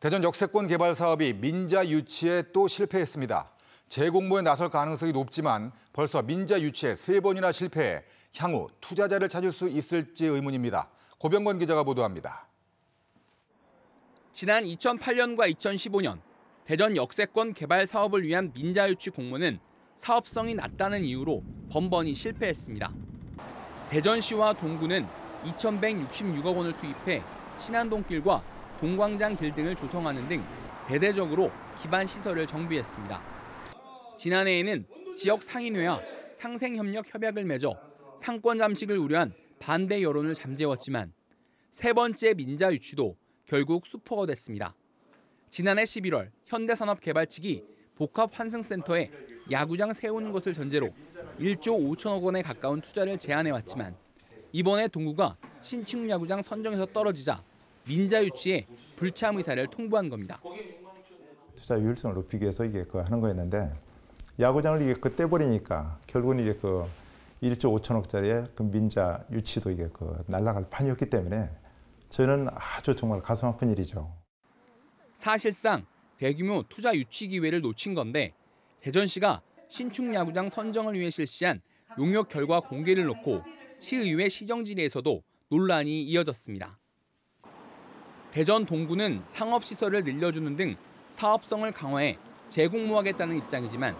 대전 역세권 개발 사업이 민자 유치에 또 실패했습니다. 재공모에 나설 가능성이 높지만 벌써 민자 유치에 세 번이나 실패해 향후 투자자를 찾을 수 있을지 의문입니다. 고병건 기자가 보도합니다. 지난 2008년과 2015년 대전 역세권 개발 사업을 위한 민자 유치 공모는 사업성이 낮다는 이유로 번번이 실패했습니다. 대전시와 동구는 2,166억 원을 투입해 신안동길과 동광장 길 등을 조성하는 등 대대적으로 기반 시설을 정비했습니다. 지난해에는 지역 상인회와 상생협력 협약을 맺어 상권 잠식을 우려한 반대 여론을 잠재웠지만 세 번째 민자 유치도 결국 수포가 됐습니다. 지난해 11월 현대산업 개발 측이 복합 환승센터에 야구장 세우는 것을 전제로 1조 5천억 원에 가까운 투자를 제안해 왔지만 이번에 동구가 신축 야구장 선정에서 떨어지자 민자 유치에 불참 의사를 통보한 겁니다. 투자 유율성을 높이기 위해서 이게 그 하는 거였는데 야구장을 이게 그 떼버리니까 결국은 이게 그 1조 5천억짜리의 그 민자 유치도 이게 그 날아갈 판이었기 때문에 저는 아주 정말 가슴 아픈 일이죠. 사실상 대규모 투자 유치 기회를 놓친 건데 대전시가 신축 야구장 선정을 위해 실시한 용역 결과 공개를 놓고 시의회 시정질에서도 논란이 이어졌습니다. 대전 동구는 상업시설을 늘려주는 등 사업성을 강화해 재공모하겠다는 입장이지만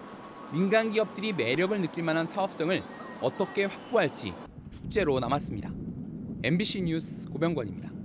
민간 기업들이 매력을 느낄 만한 사업성을 어떻게 확보할지 숙제로 남았습니다. MBC 뉴스 고병권입니다.